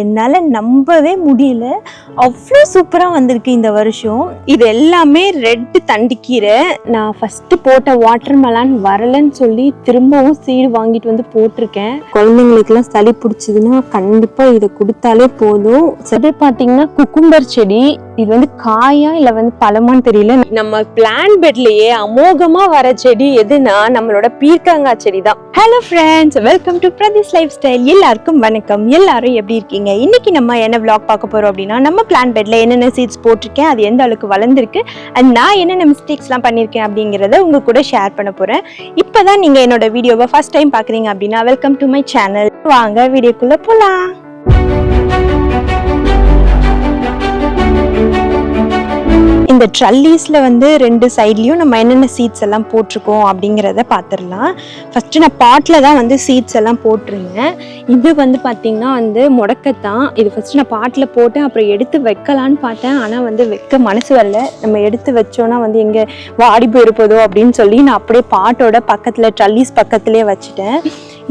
என்னால் நம்பவே முடியல. அவ்வளோ சூப்பராக வந்திருக்கு இந்த வருஷம். இது எல்லாமே ரெட்டு தண்டிக்கீரை. நான் ஃபஸ்ட்டு போட்ட வாட்டர் மெலான் வரலன்னு சொல்லி திரும்பவும் சீடு வாங்கிட்டு வந்து போட்டிருக்கேன். குழந்தைங்களுக்குலாம் சளி பிடிச்சதுன்னா கண்டிப்பாக இதை கொடுத்தாலே போதும். சரி பார்த்தீங்கன்னா குக்கும்பர் செடி. இது வந்து காயா இல்லை வந்து பழமான்னு தெரியல. நம்ம பிளான் பெட்லயே அமோகமா வர செடி எதுனா நம்மளோட பீர்க்கங்காய் செடி தான் hello friends welcome to Prathees life style எல்லாருக்கும் வணக்கம். எல்லாரும் எப்படி இருக்கீங்க? இன்னைக்கு நம்ம என்ன vlog பார்க்க போறோம் அப்படின்னா நம்ம பிளான் பெட்ல என்னென்ன சீட்ஸ் போட்டிருக்கேன் அது எந்த அளவுக்கு வளர்ந்துருக்கு அண்ட் நான் என்னென்ன மிஸ்டேக்ஸ்லாம் பண்ணியிருக்கேன் அப்படிங்கிறத உங்க கூட ஷேர் பண்ண போறேன். இப்போதான் நீங்க என்னோட வீடியோவை ஃபர்ஸ்ட் டைம் பார்க்குறீங்க அப்படின்னா வெல்கம் டு மை சேனல் வாங்க வீடியோக்குள்ள போலாம். இந்த ட்ரல்லீஸில் வந்து ரெண்டு சைட்லேயும் நம்ம என்னென்ன சீட்ஸ் எல்லாம் போட்டிருக்கோம் அப்படிங்கிறத பார்த்துடலாம் ஃபஸ்ட்டு நான் பாட்டில் தான் வந்து சீட்ஸ் எல்லாம் போட்டிருந்தேன். இது வந்து பார்த்திங்கன்னா வந்து முடக்கத்தான். இது ஃபஸ்ட்டு நான் பாட்டில் போட்டேன் அப்புறம் எடுத்து வைக்கலான்னு பார்த்தேன். ஆனால் வந்து வைக்க மனசு வரல. நம்ம எடுத்து வச்சோன்னா வந்து எங்கே வாடி போயிருப்பதோ அப்படின்னு சொல்லி நான் அப்படியே பாட்டோட பக்கத்தில் ட்ரல்லீஸ் பக்கத்துலேயே வச்சுட்டேன்.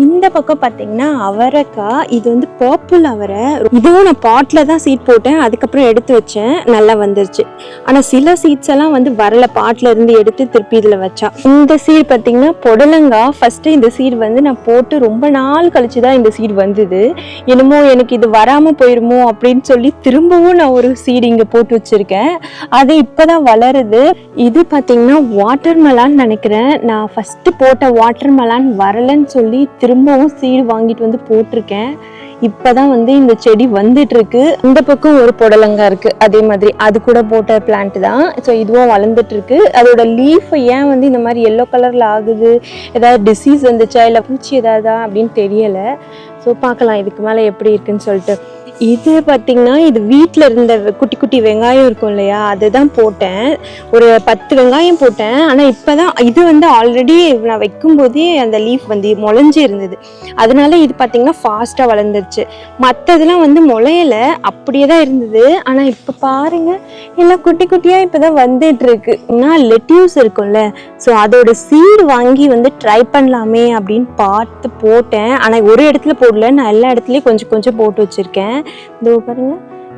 இந்த பக்கம் பார்த்தீங்கன்னா அவரைக்காய் இது வந்து பர்பிள் அவரை. இதுவும் நான் பாட்டில் தான் சீட் போட்டேன். அதுக்கப்புறம் எடுத்து வச்சேன். நல்லா வந்துருச்சு. ஆனால் சில சீட்ஸ் எல்லாம் வந்து வரல. பாட்டில் இருந்து எடுத்து திருப்பி இதில் வச்சா. இந்த சீட் பார்த்தீங்கன்னா புடலங்காய். ஃபஸ்ட்டு இந்த சீட் வந்து நான் போட்டு ரொம்ப நாள் கழிச்சு தான் இந்த சீட் வந்தது. என்னமோ எனக்கு இது வராமல் போயிருமோ அப்படின்னு சொல்லி திரும்பவும் நான் ஒரு சீடு இங்கே போட்டு வச்சுருக்கேன். அது இப்போ தான் வளருது. இது பார்த்தீங்கன்னா வாட்டர் மலான் நினைக்கிறேன். நான் ஃபஸ்ட்டு போட்ட வாட்டர் மலான் வரலன்னு சொல்லி திரும்பவும் சீடு வாங்கிட்டு வந்து போட்டிருக்கேன். இப்பதான் வந்து இந்த செடி வந்துட்டு இருக்கு இந்த பக்கம் ஒரு புடலங்கா இருக்கு. அதே மாதிரி அது கூட போட்ட பிளான்ட் தான். ஸோ இதுவும் வளர்ந்துட்டு இருக்கு அதோட லீஃப் ஏன் வந்து இந்த மாதிரி எல்லோ கலர்ல ஆகுது? ஏதாவது டிசீஸ் வந்துச்சா? இல்லை பூச்சி ஏதாவதா அப்படின்னு தெரியலை. ஸோ பார்க்கலாம். இதுக்கு மேலே எப்படி இருக்குன்னு சொல்லிட்டு. இது பார்த்தீங்கன்னா இது வீட்டில் இருந்த குட்டி குட்டி வெங்காயம் இருக்கும் இல்லையா? அதுதான் போட்டேன். ஒரு பத்து வெங்காயம் போட்டேன். ஆனால் இப்போ தான் இது வந்து ஆல்ரெடி நான் வைக்கும்போதே அந்த லீஃப் வந்து முளைஞ்சி இருந்தது அதனால இது பார்த்திங்கன்னா ஃபாஸ்ட்டாக வளர்ந்துருச்சு. மற்றதெல்லாம் வந்து முளையல. அப்படியே தான் இருந்தது. ஆனால் இப்போ பாருங்கள் எல்லாம் குட்டி குட்டியாக இப்போ தான் வந்துட்டுருக்கு. நான் லெட்யூஸ் இருக்கும்ல. ஸோ அதோட சீடு வாங்கி வந்து ட்ரை பண்ணலாமே அப்படின்னு பார்த்து போட்டேன். ஆனால் ஒரு இடத்துல போடல நான் எல்லா இடத்துலையும் கொஞ்சம் கொஞ்சம் போட்டு வச்சுருக்கேன். இதோ பாருங்க.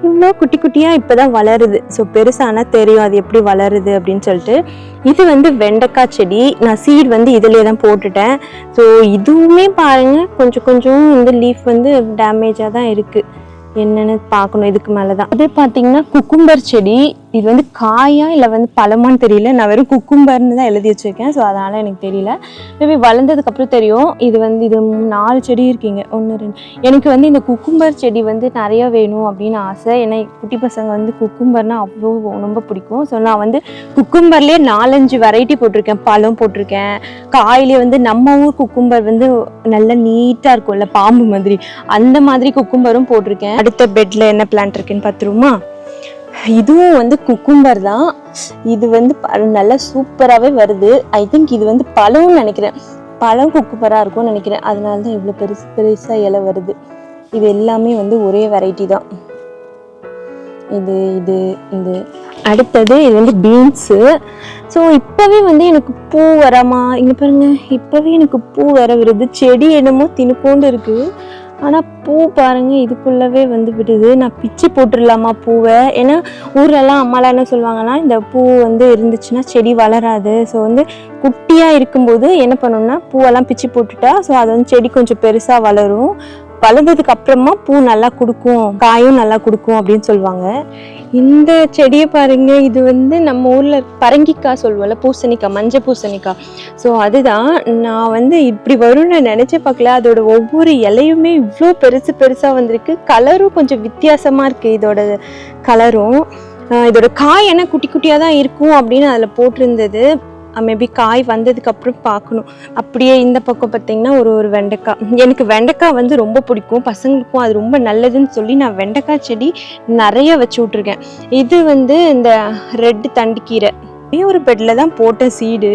இவ்வளோ குட்டி குட்டியாக இப்போ தான் வளருது. ஸோ பெருசானால் தெரியும் அது எப்படி வளருது அப்படின்னு சொல்லிட்டு. இது வந்து வெண்டைக்காய் செடி. நான் சீட் வந்து இதிலே தான் போட்டுட்டேன். ஸோ இதுவுமே பாருங்க. கொஞ்சம் கொஞ்சம் இந்த லீஃப் வந்து டேமேஜாக தான் இருக்குது என்னன்னு பார்க்கணும் இதுக்கு மேலே தான் அதே பார்த்தீங்கன்னா குக்கும்பர் செடி. இது வந்து காயா இல்லை வந்து பழமான்னு தெரியல. நான் வெறும் குக்கும்பர்னு தான் எழுதி வச்சிருக்கேன். ஸோ அதனால் எனக்கு தெரியல. மேபி வளர்ந்ததுக்கப்புறம் தெரியும். இது வந்து இது நாலு செடி இருக்கீங்க. ஒன்று ரெண்டு. எனக்கு வந்து இந்த குக்கும்பர் செடி வந்து நிறைய வேணும் அப்படின்னு ஆசை. ஏன்னா குட்டி பசங்க வந்து குக்கும்பர்னா அவ்வளோ ரொம்ப பிடிக்கும். ஸோ நான் வந்து குக்கும்பர்லேயே நாலஞ்சு வெரைட்டி போட்டிருக்கேன். பழம் போட்டிருக்கேன். காயிலே வந்து நம்ம ஊர் குக்கும்பர் வந்து நல்லா நீட்டாக இருக்கும்ல பாம்பு மாதிரி. அந்த மாதிரி குக்கும்பரும் போட்டிருக்கேன். அடுத்த பெட்ல என்ன பிளான்ட் இருக்குன்னு பார்த்துருமா இதுவும் வந்து குக்கும்பர் தான். இது வந்து நல்லா சூப்பராகவே வருது. ஐ திங்க் இது வந்து பழம்னு நினைக்கிறேன். பழம் குக்கும்பராக இருக்கும்னு நினைக்கிறேன். அதனால தான் இவ்வளோ பெருசு பெருசாக இலை வருது. இது எல்லாமே வந்து ஒரே வெரைட்டி தான். இது இது இது. அடுத்தது இது வந்து பீன்ஸு ஸோ இப்போவே வந்து எனக்கு பூ வராமா? இங்கே பாருங்க. இப்போவே எனக்கு பூ வர வருது. செடி என்னமோ திணுக்கோண்டு இருக்குது ஆனால் பூ பாருங்கள் இதுக்குள்ளவே வந்து விடுது. நான் பிச்சு போட்டுடலாமா பூவை? ஏன்னா ஊர்லலாம் அம்மாலாம் என்ன சொல்லுவாங்கன்னா இந்த பூ வந்து இருந்துச்சுன்னா செடி வளராது. ஸோ வந்து குட்டியாக இருக்கும்போது என்ன பண்ணணும்னா பூவெல்லாம் பிச்சு போட்டுட்டா ஸோ அது வந்து செடி கொஞ்சம் பெருசாக வளரும். பழுந்ததுக்கு அப்புறமா பூ நல்லா கொடுக்கும் காயும் நல்லா கொடுக்கும் அப்படின்னு சொல்லுவாங்க. இந்த செடியை பாருங்க இது வந்து நம்ம ஊர்ல பரங்கிக்காய் சொல்லுவோம்ல பூசணிக்காய் மஞ்சள் பூசணிக்காய். ஸோ அதுதான் நான் வந்து இப்படி வரும்னு நினச்சி பார்க்கல. அதோட ஒவ்வொரு இலையுமே இவ்வளோ பெருசு பெருசாக வந்திருக்கு. கலரும் கொஞ்சம் வித்தியாசமாக இருக்கு இதோட கலரும் இதோட காய் என்ன குட்டி குட்டியாக தான் இருக்கும் அப்படின்னு அதில் போட்டிருந்தது. Uh, மேபி காய் வந்ததுக்கப்புறம் பார்க்கணும். அப்படியே இந்த பக்கம் பார்த்தீங்கன்னா ஒரு ஒரு வெண்டைக்காய். எனக்கு வெண்டைக்காய் வந்து ரொம்ப பிடிக்கும். பசங்களுக்கும் அது ரொம்ப நல்லதுன்னு சொல்லி நான் வெண்டைக்காய் செடி நிறைய வச்சு விட்ருக்கேன் இது வந்து இந்த ரெட்டு தண்டுக்கீரை. ஒரே ஒரு பெட்டில் தான் போட்ட சீடு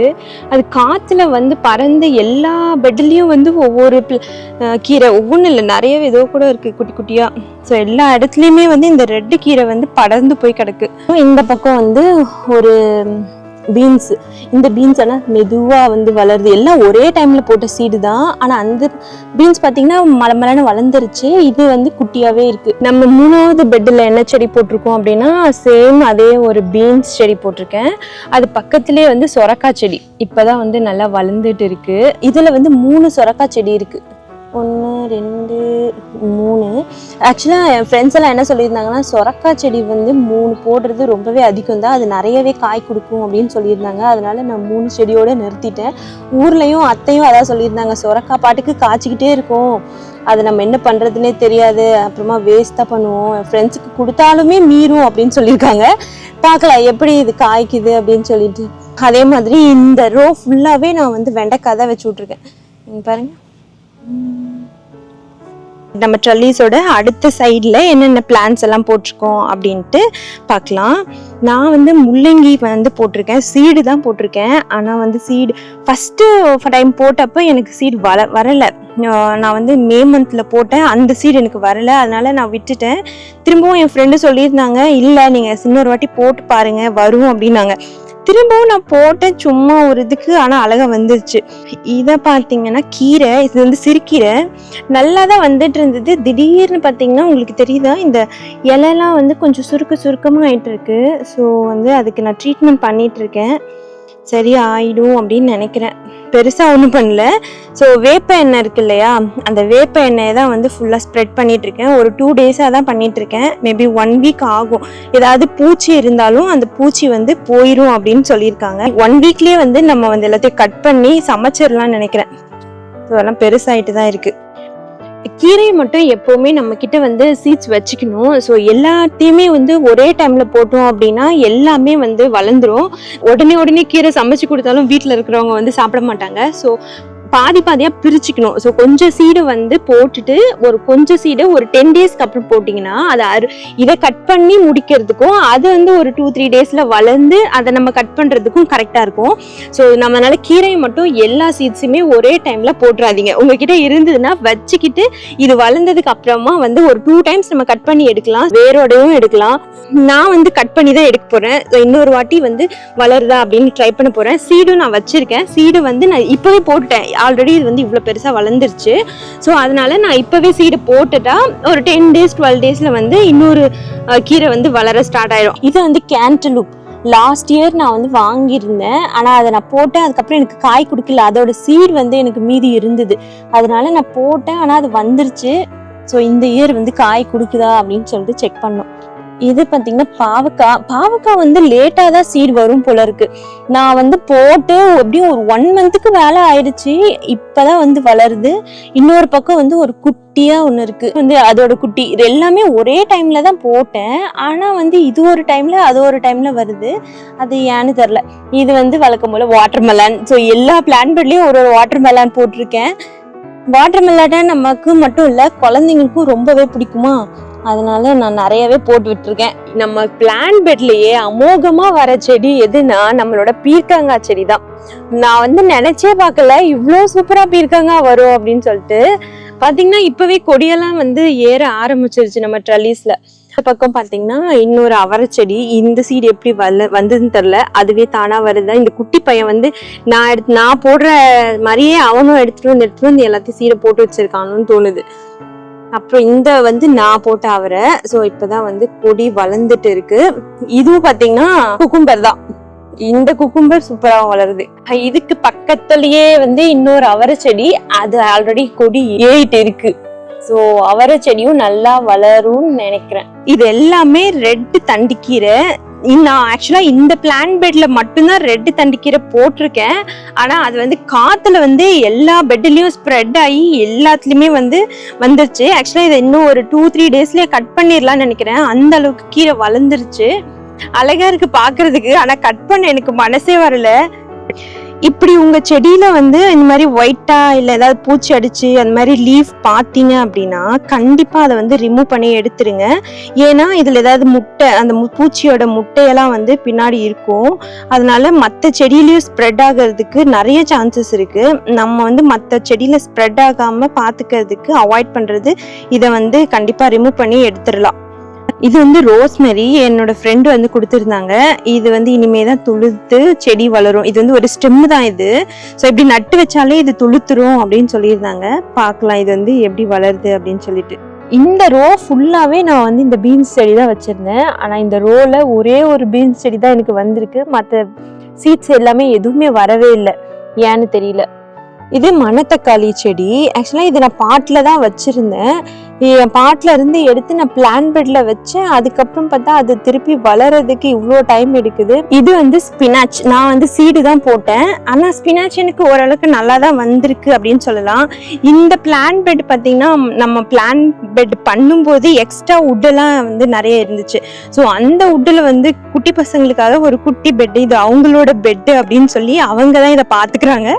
அது காற்றுல வந்து பறந்து எல்லா பெட்லேயும் வந்து ஒவ்வொரு uh, கீரை. ஒவ்வொன்றும் இல்லை நிறைய ஏதோ கூட இருக்குது குட்டி குட்டியாக ஸோ எல்லா இடத்துலையுமே வந்து இந்த ரெட்டு கீரை வந்து படர்ந்து போய் கிடக்கு. இந்த பக்கம் வந்து ஒரு பீன்ஸ் இந்த பீன்ஸ் ஆனால் மெதுவாக வந்து வளருது. எல்லாம் ஒரே டைமில் போட்ட சீடு தான். ஆனால் அந்த பீன்ஸ் பார்த்தீங்கன்னா மலை மலைன்னு வளர்ந்துருச்சு. இது வந்து குட்டியாகவே இருக்குது நம்ம மூணாவது பெட்டில் என்ன செடி போட்டிருக்கோம் அப்படின்னா சேம் அதே ஒரு பீன்ஸ் செடி போட்டிருக்கேன். அது பக்கத்துலேயே வந்து சொரக்காய் செடி. இப்போ தான் வந்து நல்லா வளர்ந்துட்டு இருக்குது இதில் வந்து மூணு சொரக்காய் செடி இருக்குது ஒன்று ரெண்டு மூணு. ஆக்சுவலாக என் ஃப்ரெண்ட்ஸ் எல்லாம் என்ன சொல்லியிருந்தாங்கன்னா சொரக்காய் செடி வந்து மூணு போடுறது ரொம்பவே அதிகம் தான். அது நிறையவே காய் கொடுக்கும் அப்படின்னு சொல்லியிருந்தாங்க. அதனால நான் மூணு செடியோட நிறுத்திட்டேன். ஊர்லேயும் அத்தையும் அதான் சொல்லியிருந்தாங்க. சொரக்காய் பாட்டுக்கு காய்ச்சிக்கிட்டே இருக்கும். அது நம்ம என்ன பண்ணுறதுனே தெரியாது. அப்புறமா வேஸ்ட்டாக பண்ணுவோம். என் ஃப்ரெண்ட்ஸுக்கு கொடுத்தாலுமே மீறும் அப்படின்னு சொல்லியிருக்காங்க. பார்க்கலாம் எப்படி இது காய்க்குது அப்படின்னு சொல்லிட்டு. அதே மாதிரி இந்த ரோ ஃபுல்லாகவே நான் வந்து வெண்டைக்காய் தான் வச்சு விட்ருக்கேன் பாருங்கள் நம்ம ட்ரல்லீஸோட அடுத்த சைடில் என்னென்ன பிளான்ஸ் எல்லாம் போட்டிருக்கோம் அப்படின்ட்டு பார்க்கலாம். நான் வந்து முள்ளங்கி வந்து போட்டிருக்கேன். சீடு தான் போட்டிருக்கேன். ஆனால் வந்து சீடு ஃபஸ்ட்டு டைம் போட்டப்போ எனக்கு சீடு வர வரலை. நான் வந்து மே மந்தில் போட்டேன். அந்த சீடு எனக்கு வரலை. அதனால் நான் விட்டுட்டேன். திரும்பவும் என் ஃப்ரெண்டு சொல்லியிருந்தாங்க இல்லை நீங்கள் இன்னொரு வாட்டி போட்டு பாருங்கள் வரும் அப்படின்னாங்க. திரும்பவும் நான் போட்டேன் சும்மா ஒரு இதுக்கு ஆனால் அழகாக வந்துருச்சு. இதை பார்த்தீங்கன்னா கீரை இது வந்து சிறுக்கீரை நல்லா தான் வந்துட்டு இருந்தது. திடீர்னு பார்த்தீங்கன்னா உங்களுக்கு தெரியுதா? இந்த இலையெல்லாம் வந்து கொஞ்சம் சுருக்க சுருக்கமாக ஆகிட்டு இருக்கு. ஸோ வந்து அதுக்கு நான் ட்ரீட்மெண்ட் பண்ணிகிட்ருக்கேன் இருக்கேன். சரி ஆயிடும் அப்படின்னு நினைக்கிறேன். பெருசாக ஒன்றும் பண்ணல. ஸோ வேப்ப எண்ணெய் இருக்கு இல்லையா? அந்த வேப்ப எண்ணெயை தான் வந்து ஃபுல்லாக ஸ்ப்ரெட் பண்ணிகிட்ருக்கேன் ஒரு டூ டேஸாக தான் பண்ணிகிட்ருக்கேன் மேபி ஒன் வீக் ஆகும். ஏதாவது பூச்சி இருந்தாலும் அந்த பூச்சி வந்து போயிடும் அப்படின்னு சொல்லியிருக்காங்க. ஒன் வீக்லேயே வந்து நம்ம வந்து எல்லாத்தையும் கட் பண்ணி சமைச்சிடலாம்னு நினைக்கிறேன். ஸோ அதெல்லாம் பெருசாயிட்டு தான் இருக்குது கீரையை மட்டும் எப்போவுமே நம்ம கிட்ட வந்து சீட்ஸ் வச்சுக்கணும். ஸோ எல்லாத்தையுமே வந்து ஒரே டைம்ல போட்டோம் அப்படின்னா எல்லாமே வந்து வளர்ந்துரும். உடனே உடனே கீரை சமைச்சு கொடுத்தாலும் வீட்டில் இருக்கிறவங்க வந்து சாப்பிட மாட்டாங்க. ஸோ பாதி பாதியாக பிரிச்சுக்கணும். ஸோ கொஞ்சம் சீடை வந்து போட்டுட்டு ஒரு கொஞ்சம் சீடை ஒரு டென் டேஸ்க்கு அப்புறம் போட்டிங்கன்னா அதை அரு இதை கட் பண்ணி முடிக்கிறதுக்கும் அது வந்து ஒரு டூ த்ரீ டேஸில் வளர்ந்து அதை நம்ம கட் பண்ணுறதுக்கும் கரெக்டாக இருக்கும். ஸோ நம்மளால கீரையை மட்டும் எல்லா சீட்ஸுமே ஒரே டைமில் போட்டுறாதீங்க. உங்ககிட்ட இருந்ததுன்னா வச்சுக்கிட்டு இது வளர்ந்ததுக்கு அப்புறமா வந்து ஒரு டூ டைம்ஸ் நம்ம கட் பண்ணி எடுக்கலாம். வேரோடையும் எடுக்கலாம். நான் வந்து கட் பண்ணி தான் எடுக்க போகிறேன் இன்னொரு வாட்டி வந்து வளருதா அப்படின்னு ட்ரை பண்ண போகிறேன் சீடும் நான் வச்சுருக்கேன். சீடு வந்து நான் இப்போவே போட்டுட்டேன். ஆல்ரெடி இது வந்து இவ்வளோ பெருசாக வளர்ந்துருச்சு. ஸோ அதனால் நான் இப்போவே சீடை போட்டுட்டா ஒரு டென் டேஸ் டுவெல் டேஸில் வந்து இன்னொரு கீரை வந்து வளர ஸ்டார்ட் ஆயிடும் இது வந்து கேன்டலூப் லாஸ்ட் இயர் நான் வந்து வாங்கியிருந்தேன். ஆனால் அதை நான் போட்டேன். அதுக்கப்புறம் எனக்கு காய் கொடுக்கல. அதோட சீட் வந்து எனக்கு மீதி இருந்தது. அதனால நான் போட்டேன். ஆனால் அது வந்துருச்சு. ஸோ இந்த இயர் வந்து காய் கொடுக்குதா அப்படின்னு சொல்லிட்டு செக் பண்ணோம். இது பார்த்தீங்கன்னா பாவக்காய் பாவக்காய் வந்து லேட்டாக தான் சீட் வரும் போல இருக்கு. நான் வந்து போட்டு எப்படியும் ஒரு ஒன் மந்த்துக்கு மேலே ஆயிடுச்சு. இப்போதான் வந்து வளருது. இன்னொரு பக்கம் வந்து ஒரு குட்டியாக ஒன்று இருக்கு. வந்து அதோட குட்டி. இது எல்லாமே ஒரே டைம்ல தான் போட்டேன். ஆனால் வந்து இது ஒரு டைம்ல அது ஒரு டைம்ல வருது. அது ஏன்னு தெரில இது வந்து வழக்கம் போல வாட்டர் மெலான் ஸோ எல்லா பிளான் பெட்லேயும் ஒரு ஒரு வாட்டர் மெலான் போட்டிருக்கேன். வாட்டர் மெலானை நமக்கு மட்டும் இல்லை குழந்தைங்களுக்கும் ரொம்பவே பிடிக்குமா? அதனால நான் நிறையவே போட்டு விட்டுருக்கேன். நம்ம பிளான் பெட்லயே அமோகமா வர செடி எதுனா நம்மளோட பீர்க்கங்காய் செடி தான் நான் வந்து நினைச்சே பார்க்கல இவ்வளோ சூப்பரா பீர்க்கங்காய் வரும் அப்படின்னு சொல்லிட்டு. பாத்தீங்கன்னா இப்பவே கொடியெல்லாம் வந்து ஏற ஆரம்பிச்சிருச்சு நம்ம ட்ரலீஸ்ல பக்கம் பார்த்தீங்கன்னா இன்னொரு அவரை செடி இந்த சீடு எப்படி வரல வந்ததுன்னு தெரில அதுவே தானாக வருதா? இந்த குட்டி பையன் வந்து நான் எடுத்து நான் போடுற மாதிரியே அவனும் எடுத்துகிட்டு வந்து எடுத்துகிட்டு வந்து எல்லாத்தையும் சீடை போட்டு வச்சிருக்கானுன்னு தோணுது. அப்புறம் இந்த வந்து நான் போட்ட அவரை ஸோ இப்பதான் வந்து கொடி வளர்ந்துட்டு இருக்கு. இதுவும் பாத்தீங்கன்னா குக்கும்பர் தான். இந்த குக்கும்பர் சூப்பரா வளருது. இதுக்கு பக்கத்துலயே வந்து இன்னொரு அவரை செடி அது ஆல்ரெடி கொடி ஏறிட்டு இருக்கு. ஸோ அவரை செடியும் நல்லா வளரும்னு நினைக்கிறேன். இது எல்லாமே ரெட் தண்டிக்கீரை. நான் ஆக்சுவலாக இந்த பிளான் பெட்டில் மட்டும்தான் ரெட்டு தண்டிக்கீரை போட்டிருக்கேன். ஆனால் அது வந்து காற்றுல வந்து எல்லா பெட்லேயும் ஸ்ப்ரெட் ஆகி எல்லாத்துலேயுமே வந்து வந்துருச்சு. ஆக்சுவலாக இதை இன்னும் ஒரு டூ த்ரீ டேஸ்லேயே கட் பண்ணிடலாம்னு நினைக்கிறேன். அந்த அளவுக்கு கீரை வளர்ந்துருச்சு. அழகாக இருக்குது பார்க்குறதுக்கு ஆனால் கட் பண்ண எனக்கு மனசே வரல. இப்படி உங்க செடியில வந்து இந்த மாதிரி ஒயிட்டா இல்ல ஏதாவது பூச்சி அடிச்சு அந்த மாதிரி லீஃப் பார்த்தீங்க அப்படின்னா கண்டிப்பா அதை வந்து ரிமூவ் பண்ணி எடுத்துருங்க. ஏன்னா இதுல ஏதாவது முட்டை அந்த பூச்சியோட முட்டையெல்லாம் வந்து பின்னாடி இருக்கும். அதனால மற்ற செடியிலயும் ஸ்ப்ரெட் ஆகிறதுக்கு நிறைய சான்சஸ் இருக்கு. நம்ம வந்து மற்ற செடியில ஸ்ப்ரெட் ஆகாம பாத்துக்கிறதுக்கு அவாய்ட் பண்றது இதை வந்து கண்டிப்பா ரிமூவ் பண்ணி எடுத்துடலாம். இது வந்து ரோஸ்மெரி என்னோட ஃப்ரெண்டு வந்து கொடுத்துருந்தாங்க. இது வந்து இனிமே தான் துளுத்து செடி வளரும். இது வந்து ஒரு ஸ்டெம்மு தான் இது. ஸோ இப்படி நட்டு வச்சாலே இது துளுத்துரும் அப்படின்னு சொல்லியிருந்தாங்க. பார்க்கலாம் இது வந்து எப்படி வளருது அப்படின்னு சொல்லிட்டு. இந்த ரோ ஃபுல்லாகவே நான் வந்து இந்த பீன்ஸ் செடி தான் வச்சுருந்தேன். ஆனால் இந்த ரோவில் ஒரே ஒரு பீன்ஸ் செடி தான் எனக்கு வந்திருக்கு. மற்ற சீட்ஸ் எல்லாமே எதுவுமே வரவே இல்லை. ஏன்னு தெரியல. இது மணத்தக்காளி செடி. ஆக்சுவலாக இது நான் பாட்டில் தான் வச்சுருந்தேன். என் பாட்டில் இருந்து எடுத்து நான் பிளான் பெட்டில் வச்சேன். அதுக்கப்புறம் பார்த்தா அது திருப்பி வளர்றதுக்கு இவ்வளோ டைம் எடுக்குது. இது வந்து ஸ்பினாச் நான் வந்து சீடு தான் போட்டேன். ஆனால் ஸ்பினாச் எனக்கு ஓரளவுக்கு நல்லா தான் வந்திருக்கு அப்படின்னு சொல்லலாம். இந்த பிளான் பெட் பார்த்தீங்கன்னா நம்ம பிளான் பெட் பண்ணும்போது எக்ஸ்ட்ரா உட்டெல்லாம் வந்து நிறைய இருந்துச்சு. ஸோ அந்த உட்டில் வந்து குட்டி பசங்களுக்காக ஒரு குட்டி பெட்டு இது அவங்களோட பெட்டு அப்படின்னு சொல்லி அவங்க தான் இதை பார்த்துக்கிறாங்க.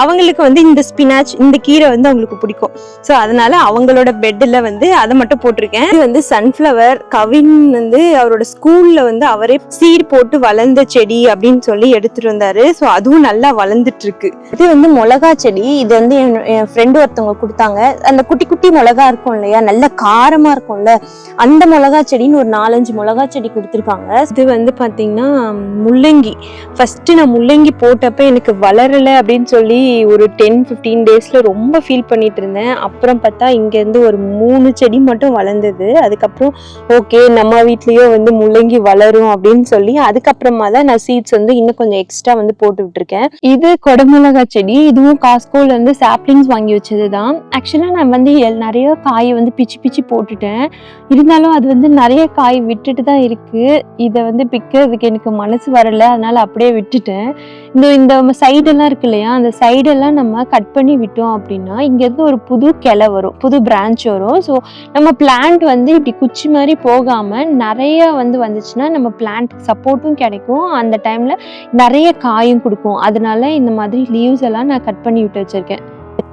அவங்களுக்கு வந்து இந்த ஸ்பினாச் இந்த கீரை வந்து அவங்களுக்கு பிடிக்கும். ஸோ அதனால அவங்களோட பெட்டில் வந்து அதை மட்டும் போட்டிருக்கேன். இது வந்து சன்ஃப்ளவர் கவின் வந்து அவரோட ஸ்கூலில் வந்து அவரே சீட் போட்டு வளர்ந்த செடி அப்படின்னு சொல்லி எடுத்துட்டு வந்தாரு. ஸோ அதுவும் நல்லா வளர்ந்துட்டு இருக்கு இது வந்து மிளகா செடி. இது வந்து என்- என் ஃப்ரெண்டு ஒருத்தவங்க கொடுத்தாங்க. அந்த குட்டி குட்டி மிளகா இருக்கும் இல்லையா? நல்ல காரமா இருக்கும்ல. அந்த மிளகா செடின்னு ஒரு நாலஞ்சு மிளகா செடி கொடுத்துருக்காங்க. இது வந்து பார்த்தீங்கன்னா முள்ளங்கி. ஃபர்ஸ்ட் நான் முள்ளங்கி போட்டப்ப எனக்கு வளரலை அப்படின்னு சொல்லி ஒரு டென் ஃபிஃப்டீன் டேஸில் ரொம்ப ஃபீல் பண்ணிட்டு இருந்தேன் அப்புறம் பார்த்தா இங்கேருந்து ஒரு மூணு செடி மட்டும் வளர்ந்தது. அதுக்கப்புறம் ஓகே நம்ம வீட்லேயோ வந்து முள்ளங்கி வளரும் அப்படின்னு சொல்லி அதுக்கப்புறமா தான் நான் சீட்ஸ் வந்து இன்னும் கொஞ்சம் எக்ஸ்ட்ரா வந்து போட்டு விட்டுருக்கேன். இது கொடமிளகா செடி. இதுவும் காஸ்கோலேருந்து சாப்ளிங்ஸ் வாங்கி வச்சது தான் ஆக்சுவலாக நான் வந்து எல்- நிறைய காய் வந்து பிச்சு பிச்சு போட்டுட்டேன். இருந்தாலும் அது வந்து நிறைய காய் விட்டுட்டு தான் இருக்கு. இதை வந்து பிக்கிறதுக்கு எனக்கு மனசு வரல. அதனால அப்படியே விட்டுட்டேன். இந்த இந்த சைடெல்லாம் இருக்கு இல்லையா? அந்த சைடெல்லாம் நம்ம கட் பண்ணி விட்டோம் அப்படின்னா இங்கேருந்து ஒரு புது கிளை வரும் புது பிரான்ச் வரும். ஸோ நம்ம பிளான்ட் வந்து இப்படி குச்சி மாதிரி போகாமல் நிறைய வந்து வந்துச்சுன்னா நம்ம பிளான்ட் சப்போர்ட்டும் கிடைக்கும். அந்த டைமில் நிறைய காயும் கொடுக்கும். அதனால இந்த மாதிரி லீவ்ஸ் எல்லாம் நான் கட் பண்ணி விட்டு வச்சுருக்கேன்.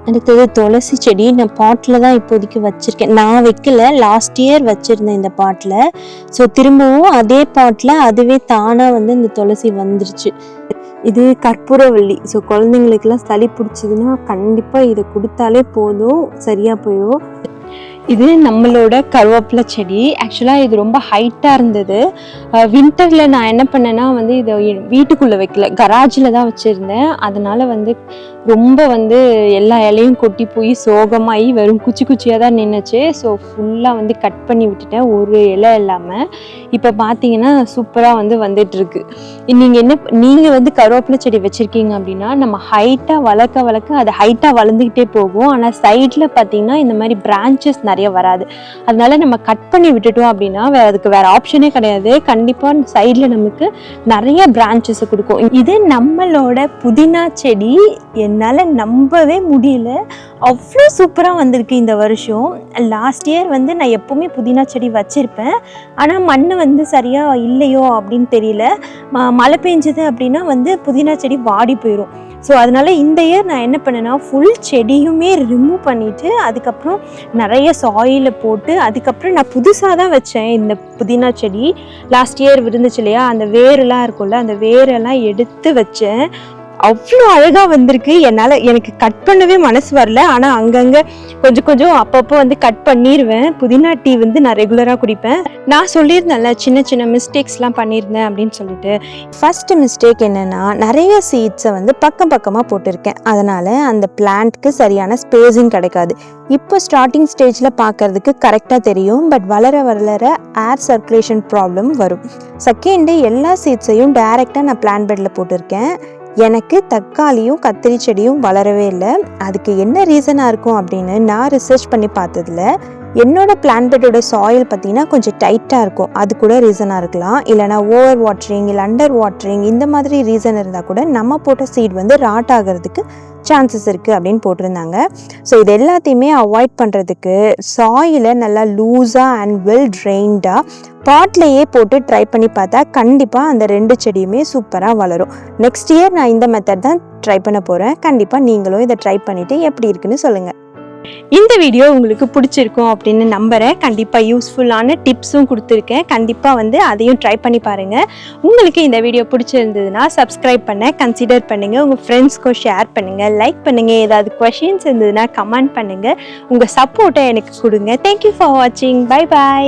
அடுத்தது துளசி செடி. நான் பாட்டில் தான் இப்போதைக்கு வச்சுருக்கேன். நான் வைக்கல. லாஸ்ட் இயர் வச்சுருந்தேன் இந்த பாட்டில் ஸோ திரும்பவும் அதே பாட்டில் அதுவே தானாக வந்து இந்த துளசி வந்துருச்சு. இது கற்பூரவள்ளி. ஸோ குழந்தைங்களுக்குலாம் சளி பிடிச்சதுன்னா கண்டிப்பாக இதை கொடுத்தாலே போதும் சரியாக போயிடும். இது நம்மளோட கருவேப்பிலை செடி. ஆக்சுவலாக இது ரொம்ப ஹைட்டாக இருந்தது. வின்டரில் நான் என்ன பண்ணேன்னா வந்து இதை வீட்டுக்குள்ளே வைக்கல. கராஜில் தான் வச்சுருந்தேன். அதனால் வந்து ரொம்ப வந்து எல்லா இலையும் கொட்டி போய் சோகமாகி வெறும் குச்சி குச்சியாக தான் நின்றுச்சு ஸோ ஃபுல்லாக வந்து கட் பண்ணி விட்டுட்டேன். ஒரு இலை இல்லாமல் இப்போ பார்த்தீங்கன்னா சூப்பராக வந்து வந்துட்டுருக்கு. நீங்கள் என்ன நீங்கள் வந்து கருவேப்பிலை செடி வச்சுருக்கீங்க அப்படின்னா நம்ம ஹைட்டாக வளர்க்க வளர்க்க அது ஹைட்டாக வளர்ந்துக்கிட்டே போகும். ஆனால் சைடில் பார்த்தீங்கன்னா இந்த மாதிரி பிரான்ச்சஸ் நிறைய வராது. அதனால நம்ம கட் பண்ணி விட்டுட்டோம் அப்படின்னா வேறு அதுக்கு வேறு ஆப்ஷனே கிடையாது. கண்டிப்பாக சைடில் நமக்கு நிறைய பிரான்ச்சஸை கொடுக்கும். இது நம்மளோட புதினா செடி என்னால் நம்பவே முடியல. அவ்வளோ சூப்பராக வந்திருக்கு இந்த வருஷம். லாஸ்ட் இயர் வந்து நான் எப்போவுமே புதினா செடி வச்சுருப்பேன். ஆனால் மண் வந்து சரியாக இல்லையோ அப்படின்னு தெரியல. ம- மழை பெஞ்சது அப்படின்னா வந்து புதினா செடி வாடி போயிடும் ஸோ அதனால் இந்த இயர் நான் என்ன பண்ணேன்னா ஃபுல் செடியுமே ரிமூவ் பண்ணிவிட்டு அதுக்கப்புறம் நிறைய சாயில போட்டு அதுக்கப்புறம் நான் புதுசாக தான் வச்சேன் இந்த புதினா செடி. லாஸ்ட் இயர் இருந்துச்சு இல்லையா? அந்த வேரெல்லாம் இருக்கும்ல அந்த வேரெல்லாம் எடுத்து வச்சேன். அவ்வளோ அழகாக வந்திருக்கு. என்னால் எனக்கு கட் பண்ணவே மனசு வரல. ஆனால் அங்கங்கே கொஞ்சம் கொஞ்சம் அப்பப்போ வந்து கட் பண்ணிடுவேன் புதினா டீ வந்து நான் ரெகுலராக குடிப்பேன். நான் சொல்லியிருந்தேன்ல சின்ன சின்ன மிஸ்டேக்ஸ்லாம் பண்ணியிருந்தேன் அப்படின்னு சொல்லிட்டு. ஃபஸ்ட்டு மிஸ்டேக் என்னென்னா நிறைய சீட்ஸை வந்து பக்கம் பக்கமாக போட்டிருக்கேன். அதனால் அந்த பிளான்ட்க்கு சரியான ஸ்பேஸிங் கிடைக்காது. இப்போ ஸ்டார்டிங் ஸ்டேஜில் பார்க்கறதுக்கு கரெக்டாக தெரியும். பட் வளர வளர ஏர் சர்க்குலேஷன் ப்ராப்ளம் வரும். செகண்டு எல்லா சீட்ஸையும் டைரெக்டாக நான் பிளான் பெட்டில் போட்டிருக்கேன். எனக்கு தக்காளியும் கத்திரி செடியும் வளரவே இல்லை. அதுக்கு என்ன ரீசனாக இருக்கும் அப்படின்னு நான் ரிசர்ச் பண்ணி பார்த்ததுல என்னோட பிளான்டோட பெட்டோட சாயில் பார்த்தீங்கன்னா கொஞ்சம் டைட்டாக இருக்கும். அது கூட ரீசனாக இருக்கலாம். இல்லைனா ஓவர் வாட்டரிங் இல்லை அண்டர் வாட்டரிங் இந்த மாதிரி ரீசன் இருந்தால் கூட நம்ம போட்ட சீட் வந்து ராட் ஆகிறதுக்கு சான்சஸ் இருக்குது அப்படின்னு போட்டிருந்தாங்க. ஸோ இது எல்லாத்தையுமே அவாய்ட் பண்ணுறதுக்கு சாயிலை நல்லா லூஸாக அண்ட் வெல் ட்ரெயின்டாக பாட்லேயே போட்டு ட்ரை பண்ணி பார்த்தா கண்டிப்பாக அந்த ரெண்டு செடியுமே சூப்பராக வளரும். நெக்ஸ்ட் இயர் நான் இந்த மெத்தட் தான் ட்ரை பண்ண போகிறேன் கண்டிப்பாக நீங்களும் இதை ட்ரை பண்ணிவிட்டு எப்படி இருக்குன்னு சொல்லுங்கள் இந்த வீடியோ உங்களுக்கு பிடிச்சிருக்கும் அப்படின்னு நம்புகிறேன் கண்டிப்பாக யூஸ்ஃபுல்லான டிப்ஸும் கொடுத்துருக்கேன். கண்டிப்பாக வந்து அதையும் ட்ரை பண்ணி பாருங்கள் உங்களுக்கு இந்த வீடியோ பிடிச்சிருந்ததுன்னா சப்ஸ்கிரைப் பண்ண கன்சிடர் பண்ணுங்கள் உங்கள் ஃப்ரெண்ட்ஸ்க்கும் ஷேர் பண்ணுங்கள் லைக் பண்ணுங்கள் ஏதாவது கொஷின்ஸ் இருந்ததுன்னா கமெண்ட் பண்ணுங்கள் உங்கள் சப்போர்ட்டை எனக்கு கொடுங்க. தேங்க்யூ ஃபார் வாட்சிங் பை பாய்